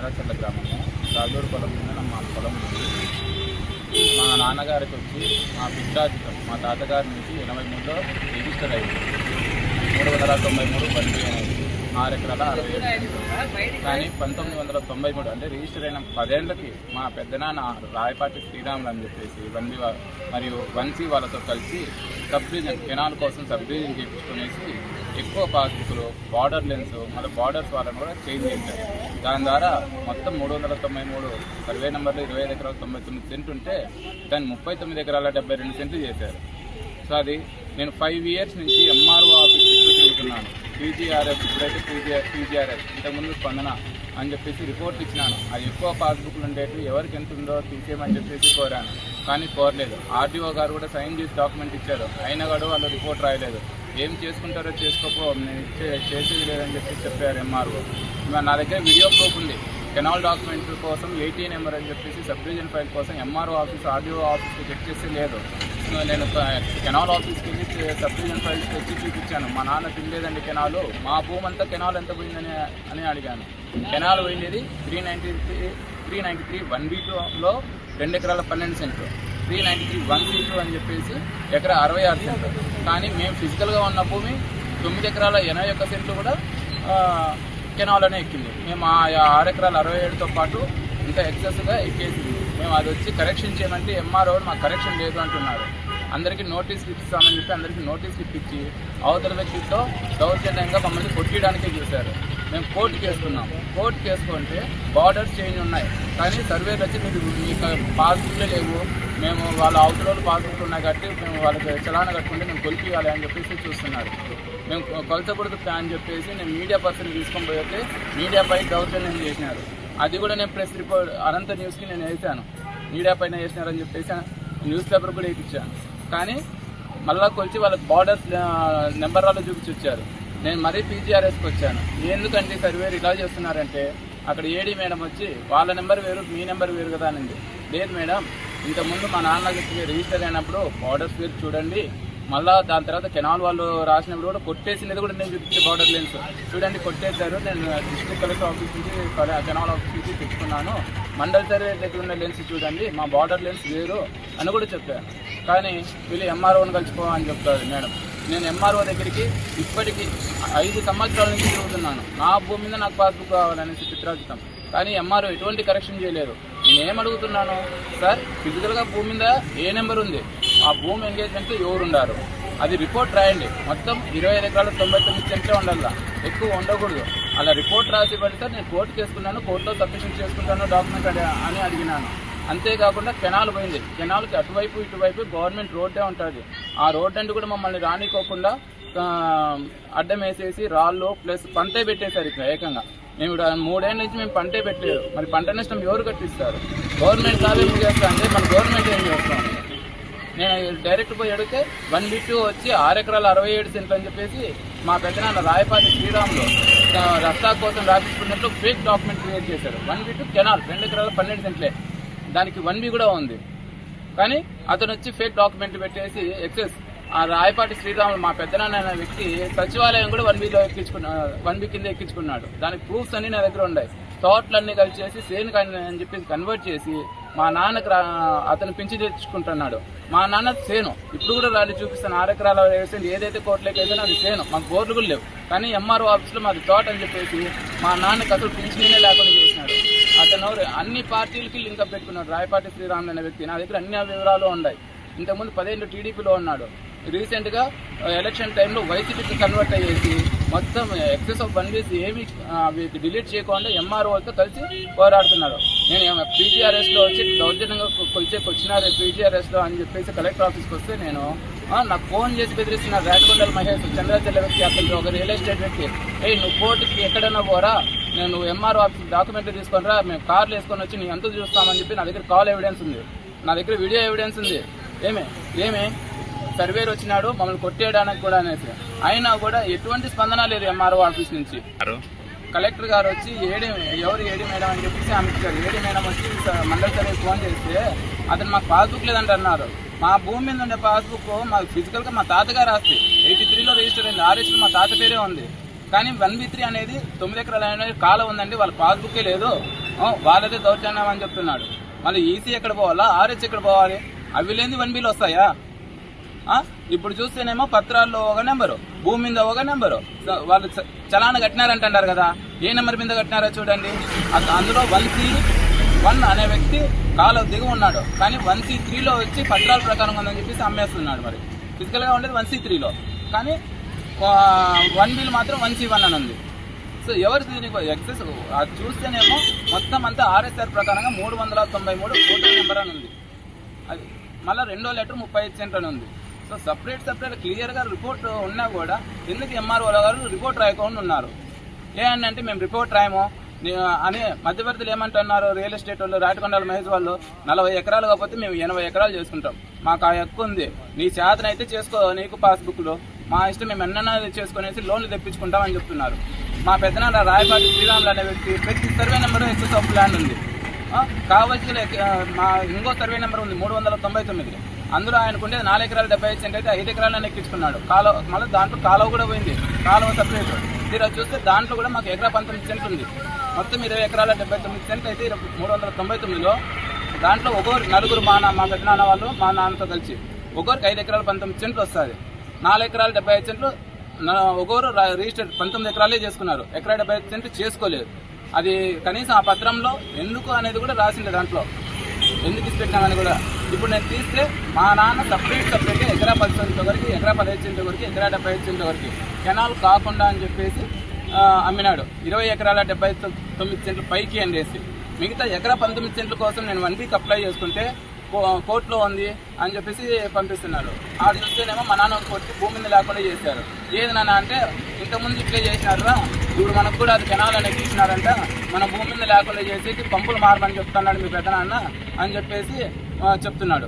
చంద్రాచల్ల గ్రామము. రాజూరు పొలం కింద మా పొలం ఉంది. మా నాన్నగారికి వచ్చి మా పిత్రాజితం మా తాతగారి నుంచి ఎనభై మూడులో రిజిస్టర్ అయింది. మూడు వందల తొంభై మూడు బండి ఆరు ఎకరాల అరవై ఏడు కానీ పంతొమ్మిది వందల తొంభై మూడు అంటే రిజిస్టర్ అయిన పదేళ్ళకి మా పెద్దనాన్న రాయపాటి శ్రీరాములు అని చెప్పేసి వన్వి మరియు వన్సీ వాళ్ళతో కలిసి సబ్ డివిజన్ కెనాల్ కోసం సబ్ డివిజన్ చేయించుకునేసి ఎక్కువ బాధితులు బార్డర్ లెన్స్ మళ్ళీ బార్డర్స్ వాళ్ళని కూడా చేంజ్ చేశారు. దాని ద్వారా మొత్తం మూడు వందల తొంభై మూడు సర్వే నెంబర్లు ఇరవై ఐదు ఎకరాల తొంభై తొమ్మిది సెంట్లు ఉంటే దాన్ని ముప్పై తొమ్మిది ఎకరాల డెబ్బై రెండు సెంట్లు చేశారు. సో అది నేను ఫైవ్ ఇయర్స్ నుంచి ఎంఆర్ఓ ఆఫీస్ చుట్టూ తిరుగుతున్నాను పీజీఆర్ఎస్ ఇప్పుడైతే పీజీఆర్ పీజీఆర్ఎస్ ఇంతకుముందు స్పందన అని చెప్పేసి రిపోర్ట్ ఇచ్చినాను. అది ఎక్కువ పాస్బుక్లు ఉండేవి ఎవరికి ఎంత ఉందో తీసేయమని చెప్పేసి కోరాను. కానీ కోరలేదు. ఆర్డీఓ గారు కూడా సైన్ చేసి డాక్యుమెంట్ ఇచ్చారు. అయినా కూడా వాళ్ళు రిపోర్ట్ రాయలేదు. ఏం చేసుకుంటారో చేసుకోపో నేను చేసేది లేదని చెప్పి చెప్పారు ఎంఆర్ఓ. నా దగ్గర వీడియో ప్రూఫ్ ఉంది. కెనాల్ డాక్యుమెంట్ కోసం ఎయిటీ నెంబర్ అని చెప్పేసి సబ్ డివిజన్ ఫైల్ కోసం ఎంఆర్ఓ ఆఫీస్ ఆర్డీఓ ఆఫీస్కి చెక్ చేసి లేదు. నేను కెనాల్ ఆఫీస్కి వెళ్ళి సబ్ డివిజన్ ఫైల్స్ తెచ్చి చూపించాను. మా నాన్న తినలేదండి కెనాల్. మా భూమి అంతా కెనాల్ ఎంత పోయిందని అని అడిగాను. కెనాల్ పోయింది three ninety three three ninety three one B రెండు ఎకరాల పన్నెండు సెంట్లు. Three ninety three one B two అని చెప్పేసి ఎకరా అరవై ఆరు సెంట్లు. కానీ మేము ఫిజికల్గా ఉన్న భూమి తొమ్మిది ఎకరాల ఎనభై ఒక్క సెంట్లు కూడా కెనాల్లోనే కెనాల్ అనే ఎక్కింది. మేము ఆ ఆరు ఎకరాల అరవై ఏడుతో పాటు ఇంకా ఎక్సెస్గా ఎక్కేసింది. మేము అది వచ్చి కరెక్షన్ చేయమంటే ఎంఆర్ఓ మాకు కరెక్షన్ లేదు అంటున్నారు. అందరికీ నోటీస్ ఇస్తామని చెప్పి అందరికీ నోటీస్ ఇప్పించి అవతల వ్యక్తితో దౌర్జన్యంగా మమ్మల్ని కొట్టడానికే చూశారు. మేము కోర్టు వేసుకున్నాం కోర్టు కేసుకుంటే బార్డర్స్ చేంజ్ ఉన్నాయి. కానీ సర్వేలు వచ్చి మీకు మీకు పాస్బుక్లే లేవు. మేము వాళ్ళ అవతల పాస్బుక్లు ఉన్నాయి కాబట్టి మేము వాళ్ళకి చలాన కట్టుకుంటే మేము కొలిపియాలి అని చెప్పేసి చూస్తున్నారు. మేము కొలచకూడదు అని చెప్పేసి నేను మీడియా పర్సన్ తీసుకొని పోయితే మీడియాపై దౌర్జన్యం చేసినారు. అది కూడా నేను ప్రెస్ రిపోర్ట్ అనంత న్యూస్కి నేను వేసాను మీడియా పైన వేసినారని చెప్పేసి న్యూస్ పేపర్ కూడా వేయించాను కానీ మళ్ళా కొలిచి వాళ్ళకి బార్డర్స్ నెంబర్ వాళ్ళు చూపించి వచ్చారు నేను మరీ పీజీఆర్ఎస్కి వచ్చాను. ఎందుకంటే సర్వేరు ఇలా చేస్తున్నారంటే అక్కడ ఏడీ మేడం వచ్చి వాళ్ళ నెంబర్ వేరు మీ నెంబర్ వేరు కదా అనింది. లేదు మేడం ఇంతకుముందు మా నాన్నకి రిజిస్టర్ అయినప్పుడు బార్డర్స్ వేరు చూడండి. మళ్ళా దాని తర్వాత కెనాల్ వాళ్ళు రాసినప్పుడు కూడా కొట్టేసినది కూడా నేను చూపించే బార్డర్ లెన్స్ చూడండి కొట్టేశారు. నేను డిస్ట్రిక్ట్ కలెక్టర్ ఆఫీస్ నుంచి కెనాల్ ఆఫీస్ నుంచి తెచ్చుకున్నాను. మండల్ సర్వే దగ్గర ఉన్న లెన్స్ చూడండి. మా బార్డర్ లెన్స్ వేరు అని కూడా చెప్పాను కానీ వీళ్ళు ఎంఆర్ఓని కలిసిపో అని చెప్తారు మేడం. నేను ఎంఆర్ఓ దగ్గరికి ఇప్పటికీ ఐదు సంవత్సరాల నుంచి తిరుగుతున్నాను. నా భూమి మీద నాకు పాస్బుక్ కావాలనేసి చిత్రాజితం. కానీ ఎంఆర్ఓ ఎటువంటి కరెక్షన్ చేయలేదు నేను అడుగుతున్నాను? సార్ ఫిజికల్గా భూమి మీద ఏ నెంబర్ ఉంది? ఆ భూమి ఎంగేజ్మెంట్ ఎవరు ఉండారు అది రిపోర్ట్ రాయండి. మొత్తం ఇరవై ఐదు ఎకరాలు తొంభై తొమ్మిది సెంట్లే ఉండాలి. ఎక్కువ ఉండకూడదు. అలా రిపోర్ట్ రాసి పెడితే నేను కోర్టు చేసుకున్నాను కోర్టులో సబ్మిషన్ చేసుకుంటాను డాక్యుమెంట్ అని అడిగినాను. అంతేకాకుండా కెనాల్ పోయింది. కెనాల్కి అటువైపు ఇటువైపు గవర్నమెంట్ రోడ్డే ఉంటుంది. ఆ రోడ్ అంటే కూడా మమ్మల్ని రానికోకుండా అడ్డం వేసేసి రాళ్ళు ప్లస్ పంటే పెట్టేశారు ఇక్కడ ఏకంగా. మేము మూడేళ్ళ నుంచి మేము పంటే పెట్టలేదు. మరి పంట నష్టం ఎవరు కట్టిస్తారు? గవర్నమెంట్ కాదు ఏం చేస్తా అంటే మన గవర్నమెంట్ ఏం చేస్తాం? నేను డైరెక్ట్ పోయి అడిగితే వన్ బిట్ టూ వచ్చి ఆరు ఎకరాలు అరవై ఏడు సెంట్లు అని చెప్పేసి మా పెద్దనాన్న రాయపాటి శ్రీరాములు రస్తా కోసం రాపించుకున్నట్లు ఫేక్ డాక్యుమెంట్ క్రియేట్ చేశారు. వన్ బిట్ టూ కెనాల్ రెండు ఎకరాలు పన్నెండు సెంట్లే. దానికి వన్ బి కూడా ఉంది. కానీ అతను వచ్చి ఫేక్ డాక్యుమెంట్ పెట్టేసి ఎక్సెస్ ఆ రాయపాటి శ్రీరాములు మా పెద్దనాన్న అనే వ్యక్తి సచివాలయం కూడా వన్ వీలో ఎక్కించుకున్నాడు వన్ వీ కింద ఎక్కించుకున్నాడు. దానికి ప్రూఫ్స్ అన్ని నా దగ్గర ఉన్నాయి. తోటలన్నీ కలిసి సేను అని చెప్పేసి కన్వర్ట్ చేసి మా నాన్నకు రా అతను పెంచి తెచ్చుకుంటున్నాడు. మా నాన్న సేను. ఇప్పుడు కూడా రాలి చూపిస్తాను. ఆరు ఎకరాల వేసింది ఏదైతే కోట్లకి వేసానో అది సేను. మాకు బోర్లు కూడా లేవు. కానీ ఎంఆర్ఓ ఆఫీస్లో మాది తోట అని చెప్పేసి మా నాన్నకు అసలు పింఛనే లేకుండా చేసినాడు. అతను అన్ని పార్టీలకి లింక్ అప్ పెట్టుకున్నాడు. రాయపాటి శ్రీరాములు అనే వ్యక్తి. నా దగ్గర అన్ని వివరాలు ఉన్నాయి. ఇంతకుముందు పదిహేను టీడీపీలో ఉన్నాడు. రీసెంట్గా ఎలక్షన్ టైంలో వైసీపీకి కన్వర్ట్ అయ్యేసి మొత్తం ఎక్సెస్ ఆఫ్ వన్ వీస్ ఏమి డిలీట్ చేయకుండా ఎంఆర్ఓతో కలిసి పోరాడుతున్నాడు నేను పీజీఆర్ఎస్లో వచ్చి దౌర్జన్యంగా కొలిచేకి వచ్చినారు పీజీఆర్ఎస్లో అని చెప్పేసి కలెక్టర్ ఆఫీస్కి వస్తే నేను నాకు ఫోన్ చేసి బెదిరిస్తున్న రాజకొండల మహేష్ చంద్రాచల వ్యక్తి అతను ఒక రియల్ ఎస్టేట్ వ్యక్తి ఏ నువ్వు కోర్టుకి ఎక్కడైనా పోరా నేను ఎంఆర్ఓ ఆఫీస్ డాక్యుమెంట్ తీసుకొని రా మేము కార్లు వేసుకొని వచ్చి నీ ఎంత చూస్తామని చెప్పి నా దగ్గర కాల్ ఎవిడెన్స్ ఉంది. నా దగ్గర వీడియో ఎవిడెన్స్ ఉంది. ఏమే ఏమే సర్వేర్ వచ్చినాడు మమ్మల్ని కొట్టేయడానికి కూడా అనేసి. అయినా కూడా ఎటువంటి స్పందన లేదు ఎంఆర్ఓ ఆఫీస్ నుంచి. కలెక్టర్ గారు వచ్చి ఏడి ఎవరు ఏడి మేడం అని చెప్పేసి ఇచ్చారు. ఏడి మేడం వచ్చి మండల సర్వే ఫోన్ చేస్తే అతను మాకు పాస్బుక్ లేదంట అన్నారు. మా భూమి మీద ఉండే పాస్బుక్ మాకు ఫిజికల్గా మా తాతగారు ఆస్తి. ఎయిటీ త్రీలో రిజిస్టర్ అయింది. ఆర్ఎస్లో మా తాత పేరే ఉంది. కానీ వన్ బి త్రీ అనేది తొమ్మిది ఎకరాలు అనేది కాలం ఉందండి. వాళ్ళ పాస్బుక్కే లేదు. వాళ్ళదే దౌర్జన్యం అని చెప్తున్నాడు. మళ్ళీ ఈసీ ఎక్కడ పోవాలా? ఆర్హెచ్ ఎక్కడ పోవాలి? అవి లేని వన్ బిలు వస్తాయా? ఇప్పుడు చూస్తేనేమో పత్రాల్లో ఒక నెంబరు భూమి మీద ఒక నెంబరు. వాళ్ళు చ- చలాన కట్టినారంటారు కదా. ఏ నెంబర్ మీద కట్టినారో చూడండి. అందులో వన్ సి వన్ అనే వ్యక్తి కాలు దిగి ఉన్నాడు. కానీ వన్ సి త్రీలో వచ్చి పత్రాల ప్రకారం ఉందని చెప్పేసి అమ్మేస్తున్నాడు మరి. ఫిజికల్గా ఉండేది వన్ సి త్రీలో. కానీ వన్ బిల్ మాత్రం వన్ సి వన్ అని ఉంది. సో ఎవరు దీనికి ఎక్సెస్ అది చూస్తేనేమో మొత్తం అంతా ఆర్ఎస్ఆర్ ప్రకారంగా మూడు వందల తొంభై మూడు ఫోటో నెంబర్ అని ఉంది. అది మళ్ళీ రెండో లెటర్ ముప్పై ఐదు సెంట్ అని ఉంది. సో సపరేట్ సపరేట్ క్లియర్గా రిపోర్ట్ ఉన్నా కూడా ఎందుకు ఎంఆర్ఓ గారు రిపోర్ట్ రాయకుండా ఉన్నారు? ఏ అంటే మేము రిపోర్ట్ రాయము. అనే అని మధ్యవర్తులు ఏమంటున్నారు? రియల్ ఎస్టేట్ వాళ్ళు రాటకొండల మహేష్ వాళ్ళు నలభై ఎకరాలు కాకపోతే మేము ఎనభై ఎకరాలు చేసుకుంటాం. మాకు ఆ హక్కు ఉంది. నీ చేతనైతే చేసుకో నీకు పాస్బుక్లు. మా ఇష్టం మేము ఎన్నైనా చేసుకునేసి లోన్లు తెప్పించుకుంటాం అని చెప్తున్నారు. మా పెద్దనాన్న రాయపాటి శ్రీరాములు అనే వ్యక్తి ప్రతి survey number excess of land ఉంది. ఆ, కావలసిన మా ఇంకో సర్వే నెంబర్ ఉంది మూడు వందల తొంభై తొమ్మిది. అందులో ఆయనకుంటే నాలుగు ఎకరాలు డెబ్బై ఐదు సెంట్ అయితే ఐదు ఎకరాలను ఎక్కించుకున్నాడు కాలువ మళ్ళీ దాంట్లో కాలువ కూడా పోయింది. కాలువ సపరేట్. తీరా చూస్తే దాంట్లో కూడా మాకు ఎకరా పంతొమ్మిది సెంట్ ఉంది. మొత్తం ఇరవై ఎకరాల డెబ్బై తొమ్మిది సెంట్ అయితే మూడు వందల తొంభై తొమ్మిదిలో దాంట్లో ఒక్కొక్కరు నలుగురు మా నా మా పెద్దనాన్న వాళ్ళు మా నాన్నతో కలిసి ఒక్కొక్కరికి ఐదు ఎకరాలు పంతొమ్మిది సెంట్లు వస్తుంది. నాలుగు ఎకరాలు డెబ్బై ఐదు సెంట్లు నా- ఒక్కొరు రిజిస్టర్ పంతొమ్మిది ఎకరాలే చేసుకున్నారు. ఎకరా డెబ్బై ఐదు సెంట్లు చేసుకోలేదు. అది కనీసం ఆ పత్రంలో ఎందుకు అనేది కూడా రాసిండే దాంట్లో. ఎందుకు ఇష్టపెట్టినామని కూడా. ఇప్పుడు నేను తీస్తే మా నాన్న సపరేట్ సపరేట్గా ఎకరా పది సెంట్ల వరకు ఎకరా పదహైదు సెంట్ల వరకు ఎకరా డెబ్బై ఐదు సెంట్ల వరకు కెనాల్ కాకుండా అని చెప్పేసి అమ్మినాడు. ఇరవై ఎకరాల డెబ్బై తొమ్మిది సెంట్లు పైకి అనేసి మిగతా ఎకరా పంతొమ్మిది సెంట్ల కోసం నేను వన్ వీక్ అప్లై చేసుకుంటే కో- కోర్టులో ఉంది అని చెప్పేసి పంపిస్తున్నారు ఆడ చూస్తేనేమో మా నాన్న కొట్టి భూమిని లేకుండా చేశారు. ఏది నాన్న అంటే ఇంతకుముందు ఇట్లే చేసినారా ఇప్పుడు మనకు కూడా అది కెనాలని తీసినారంట మన భూమిని లేకుండా చేసేసి పంపులు మారమని చెప్తున్నాడు మీ పెద్దనాన్న అని చెప్పేసి చెప్తున్నాడు.